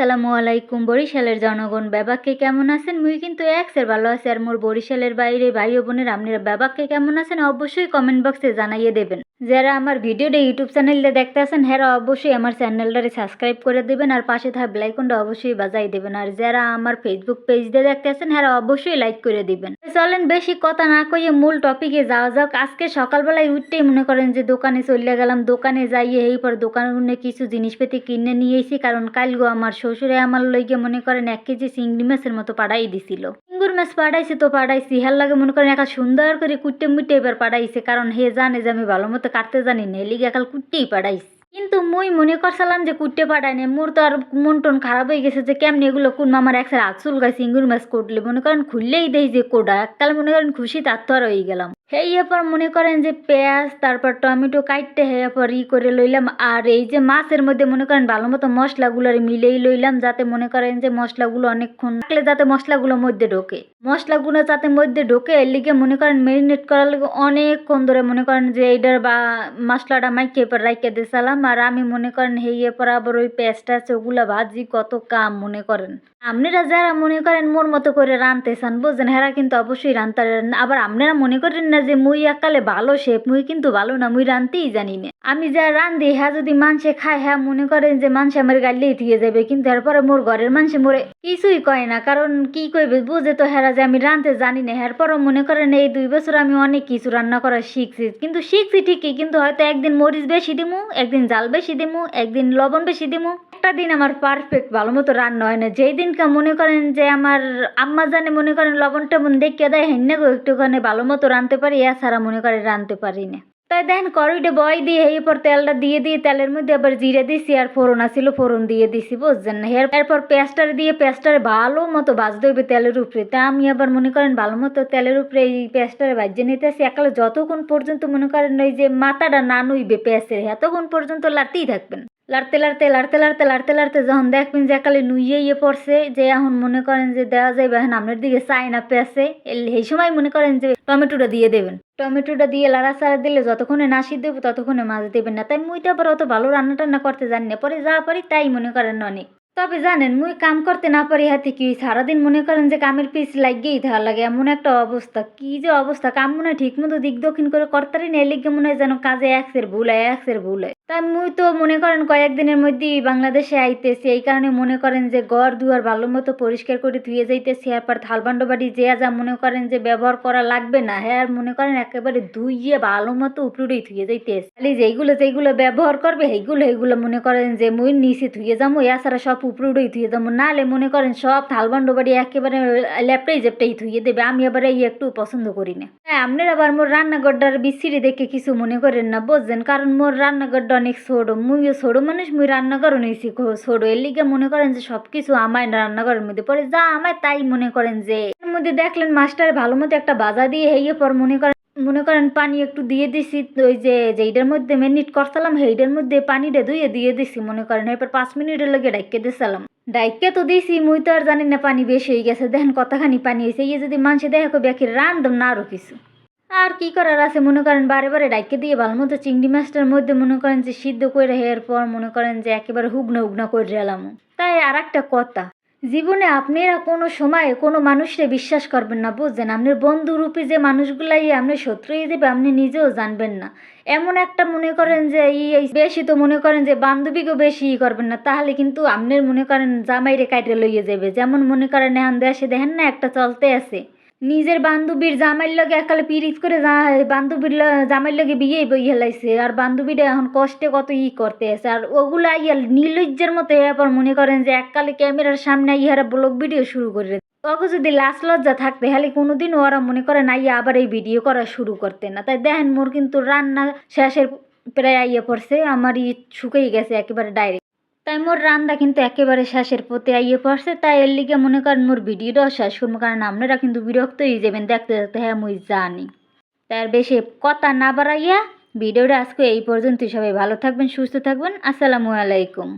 আসসালামু আলাইকুম, বরিশালের জনগণ। ব্যাবাককে কেমন আছেন? মুই কিন্তু একসের ভালো আছে আর মোর বরিশালের বাইরে ভাই বোনের আপনারা ব্যাবাককে কেমন আছেন? অবশ্যই কমেন্ট বক্সে জানাইয়ে দেবেন। যারা আমার ভিডিওটা ইউটিউব চ্যানেলটা দেখতে আছেন হ্যাঁ অবশ্যই আমার চ্যানেলটারে সাবস্ক্রাইব করে দেবেন আর পাশে থাকা বেলাইকনটা অবশ্যই বাজাই দেবেন। আর যারা আমার ফেসবুক পেজটা দেখতে আছেন হ্যাঁ অবশ্যই লাইক করে দিবেন। চলেন বেশি কথা না কইয়ে মূল টপিকে যাওয়া যাক। আজকে সকালবেলায় উঠতেই মনে করেন যে দোকানে চলে গেলাম। দোকানে যাইয়ে এই পর দোকানে কিছু জিনিসপাতি কিনে নিয়ে কারণ কালগো আমার শ্বশুরে আমার লইগে মনে করেন এক কেজি চিংড়ি মাছের মতো পাড়াই দিছিল। চিঙ্গুর মাছ পাঠাইছে তো পাঠাইছি হের লাগে মনে করেন একা সুন্দর করে কুটে মুটে এবার পাঠাইছে কারণ হে জানে যে আমি ভালো মতো কাটতে জানি না, এলিগে একাল কুটতেই পাঠাইছি কিন্তু মুই মনে করছিলাম যে কুটতে পাঠাই না মোর তো আর মন টন খারাপ হয়ে গেছে যে কেমনি এগুলো কোন মামার একসাথে আচুল গাছ ইঙ্গুর মাছ কুটলে। মনে করেন খুললেই দেই যে কোডা, এককাল মনে করেন খুশি তার তো আর হয়ে গেলাম। সেই এরপর মনে করেন যে পেঁয়াজ, তারপর টমেটো কাটতে হে এরপর ই করে লইলাম। আর এই যে মাছের মধ্যে মনে করেন ভালো মতো মশলাগুলো মিলেই লইলাম, যাতে মনে করেন যে মশলাগুলো অনেকক্ষণ থাকলে যাতে মশলাগুলো মধ্যে ঢোকে। মশলাগুলো যাতে মধ্যে ঢোকে, এর লিগে মনে করেন ম্যারিনেট করার লিগে অনেকক্ষণ ধরে মনে করেন যে এইটার বা মশলাটা মাইকে এরপর রাইকে দিয়েছিলাম আর আমি মনে করেন হেই এরপর আবার ওই পেঁয়াজটা আছে ওগুলা ভাজি, কত কাম মনে করেন। আপনারা যারা মনে করেন মোর মতো করে রানতে চান বুঝছেন? হেরা কিন্তু অবশ্যই রানতে আবার আপনারা মনে করেন না যে মুই একালে ভালো শেফ, মুই কিন্তু ভালো না, মুই রানতেই জানি না। আমি যা রান্ধি হ্যাঁ যদি মানুষে খায় হ্যাঁ মনে করেন যে মানুষ আমার গালিলেই থিয়ে যাবে, কিন্তু এরপরে মোর ঘরের মানুষে মোরে কিছুই কয় না, কারণ কি কইবে, বুঝে তো হেরা যে আমি রানতে জানি না। এরপরও মনে করেন এই দুই বছর আমি অনেক কিছু রান্না করা শিখছি, কিন্তু শিখছি ঠিকই, কিন্তু হয়তো একদিন মরিচ বেশি দিমু, একদিন জাল বেশি দিমু, একদিন লবণ বেশি দিমু। একটা দিন আমার পারফেক্ট ভালো মতো রান্না হয় না। যেই দিনকে মনে করেন যে আমার আম্মা জানে মনে করেন লবণ মন দেখে দেয় হেন্নে একটুখানি ভালো মতো রানতে পারি এছাড়া মনে করে রানতে পারি না। তাই দেখেন করইটা বয় দিয়ে এরপর তেলটা দিয়ে দিয়ে তেলের মধ্যে আবার জিরে দিছি আর ফোড়ন আসিল ফোড়ন দিয়ে দিছি, বুঝছেন না? এর- এরপর পেঁয়াজটার দিয়ে পেঁয়াজটারে ভালো মতো ভাজতে হইবে তেলের উপরে। তা আমি আবার মনে করেন ভালো মতো তেলের উপরে এই পেঁয়াজটারে ভাজিয়ে নিতেছি একালে যতক্ষণ পর্যন্ত মনে করেন ওই যে মাথাটা না নইবে পেঁয়াজের, এতক্ষণ পর্যন্ত লাড়তেই থাকবেন। লাড়তে লাড়তে লাড়তে লাড়তে লাড়তে লাড়তে যখন দেখবেন যে একালে নুইয়ে ইয়ে পড়ছে, যে এখন মনে করেন যে দেওয়া যাইবে, এখন আপনার দিকে চাই না পেঁয়াজে এই সময় মনে করেন যে টমেটোটা দিয়ে দেবেন। টমেটোটা দিয়ে লাড়া চাড়া দিলে যতক্ষণে না সিদ্ধ দেবো, ততক্ষণে মাছ দেবেন না। তাই মুই তো আবার অত ভালো রান্না টান্না করতে জানি না। পরে যা পারি তাই মনে করেন অনেক। তবে জানেন, মুই কাম করতে না পারি হাতে কি সারাদিন মনে করেন যে কামের পিস লাগিয়েই থাকা লাগে। এমন একটা অবস্থা। কি যে অবস্থা। কাম মনে হয় ঠিক মতো দিক দক্ষিণ করে করতারি না এলিগে মনে হয় যেন কাজে একসের ভুল হয় একসের ভুল হয়। তাই মুই তো মনে করেন কয়েকদিনের মধ্যেই বাংলাদেশে আইতেছি, এই কারণে মনে করেন যে ঘর দুয়ার ভালো মতো পরিষ্কার করে ধুয়ে যাইতেছি এরপর থালবান্ড বাড়ি যে যা মনে করেন যে ব্যবহার করা লাগবে না হ্যাঁ আর মনে করেন একেবারে ধুইয়ে ভালো মতো উপরেই ধুয়ে যাইতেছে। খালি যেইগুলো যেইগুলো ব্যবহার করবে, সেইগুলো সেইগুলো মনে করেন যে মুই নিচে ধুয়ে যাব, এছাড়া সব উপরেই ধুয়ে যাব নাহলে মনে করেন সব থালবান্ড বাড়ি একেবারে ল্যাপটাই জ্যাপটাই ধুয়ে দেবে, আমি আবার এই একটু পছন্দ করি না। হ্যাঁ আপনার আবার মোর রান্নাঘরটার বিচ্ছিরি দেখে কিছু মনে করেন না, বুঝছেন? কারণ মোর রান্নাঘরটা অনেক ছোটো মুইও ছোটো মানুষ মুই রান্নাঘর নিয়েছি ছোটো এর লিগে মনে করেন যে সব কিছু আমার রান্নাঘরের মধ্যে পড়ে, যা আমার তাই মনে করেন যে। এর মধ্যে দেখলেন মাস্টার ভালো মতো একটা বাজা দিয়ে হেয়ে পর মনে করেন মনে করেন পানি একটু দিয়ে দিছি, ওই যে, যেইটার মধ্যে মিনিট করছিলাম, সেইটার মধ্যে পানিটা ধুয়ে দিয়ে দিছি, মনে করেন। এরপর পাঁচ মিনিটের লগে ডাইকে দিছিলাম। ডাইকে তো দিছি, মুই তো আর জানি না পানি বেশি হয়ে গেছে, দেখেন কতখানি পানি হয়েছে ইয়ে যদি মানুষে দেখে কি রান্ধম না আরও কিছু। আর কি করার আছে? মনে করেন বারে বারে ডাইকে দিয়ে ভালো মতো চিংড়ি মাছটার মধ্যে মনে করেন যে সিদ্ধ করে হেয়ার পর মনে করেন যে একেবারে হুগনা হুগনা করে এলাম তাই আর একটা কথা, জীবনে আপনারা কোনো সময় কোনো মানুষকে বিশ্বাস করবেন না, বুঝছেন? আপনার বন্ধুরূপী যে মানুষগুলাই আপনি শত্রুই দেবে আপনি নিজেও জানবেন না। এমন একটা মনে করেন যে এই বেশি তো মনে করেন যে বান্ধবীকেও বেশি ই করবেন না, তাহলে কিন্তু আপনার মনে করেন জামাইরে কাইটে লইয়ে যাবে যেমন মনে করেন এখন দেশে দেখেন না একটা চলতে আছে। নিজের বান্ধবীর জামাইর লগে একালে পিরিত করে বান্ধবীর জামাইর লগে বিয়ে বই হেলাইছে আর বান্ধবীরা এখন কষ্টে কত ই করতে আছে আর ওগুলা ইয়া নির্লজ্জের মতো এরপর মনে করেন যে এককালে ক্যামেরার সামনে ইহারা ব্লগ ভিডিও শুরু করে ওকে যদি লাশ লজ্জা থাকতে হলে কোনোদিন ওরা মনে করে না ইয়া আবার এই ভিডিও করা শুরু করতে না। তাই দেখেন মোর কিন্তু রান্না শেষের প্রায় আইয়ে পড়ছে আমার ই শুকিয়ে গেছে একেবারে ডাইরেক্ট তাই মোর রান্না কিন্তু একেবারে শেষের পথে আইয়ে পড়ছে। তাই এর লিগে মনে করেন মোর ভিডিওটাও শেষ করব, কারণ আপনারা কিন্তু বিরক্ত হয়ে যাবেন, দেখতে দেখতে হ্যাঁ মুই জানি। তাই আর বেশি কথা না বাড়াইয়া ভিডিওটা আজকে এই পর্যন্তই। সবাই ভালো থাকবেন, সুস্থ থাকবেন। আসসালামু আলাইকুম।